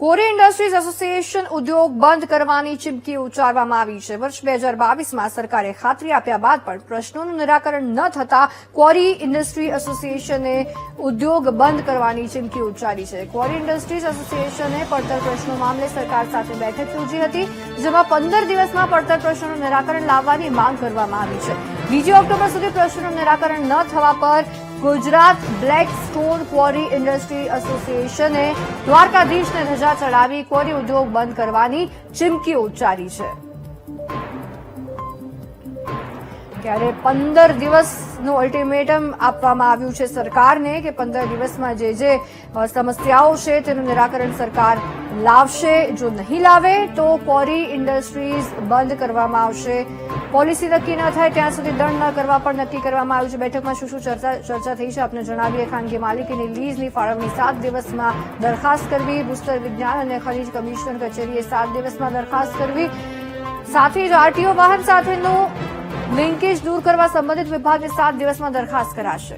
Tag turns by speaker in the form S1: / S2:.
S1: કોરી industries association ઉદ્યોગ બંધ કરવાની ચીમકી ઉચ્ચારવામાં આવી છે. વર્ષ બે હજાર બાવીસમાં સરકારે ખાતરી આપ્યા બાદ પણ પ્રશ્નોનું નિરાકરણ ન થતા ક્વોરી ઇન્ડસ્ટ્રી એસોસિએશને ઉદ્યોગ બંધ કરવાની ચીમકી ઉચ્ચારી છે. કોરી ઇન્ડસ્ટ્રીઝ એસોસિએશને પડતર પ્રશ્નો મામલે સરકાર સાથે બેઠક યોજી હતી, જેમાં પંદર દિવસમાં પડતર પ્રશ્નોનું નિરાકરણ લાવવાની માંગ કરવામાં આવી છે. બીજી ઓક્ટોબર સુધી પ્રશ્નોનું નિરાકરણ ન થવા પર Gujarat black stone quarry industry એસોસિએશને દ્વારકાધીશને ધજા ચડાવી ક્વોરી ઉદ્યોગ બંધ કરવાની ચીમકી ઉચ્ચારી છે. ત્યારે પંદર દિવસનું અલ્ટિમેટમ આપવામાં આવ્યું છે સરકારને કે પંદર દિવસમાં જે જે સમસ્યાઓ છે તેનું નિરાકરણ સરકાર લાવશે. જો નહીં લાવે તો ક્વોરી ઇન્ડસ્ટ્રીઝ બંધ કરવામાં આવશે. પોલિસી નક્કી ન થાય ત્યાં સુધી દંડ ન કરવા પણ નક્કી કરવામાં આવ્યું છે. બેઠકમાં શું શું ચર્ચા ચર્ચા થઈ છે આપને જણાવીએ. ખાનગી માલિકીની લીઝની ફાળવણી સાત દિવસમાં દરખાસ્ત કરવી, ભૂસ્તર વિજ્ઞાન અને ખનીજ કમિશનર કચેરીએ સાત દિવસમાં દરખાસ્ત કરવી. સાથે જ આરટીઓ વાહન સાથેનું લિંકેજ દૂર કરવા સંબંધિત વિભાગને સાત દિવસમાં દરખાસ્ત કરાશે.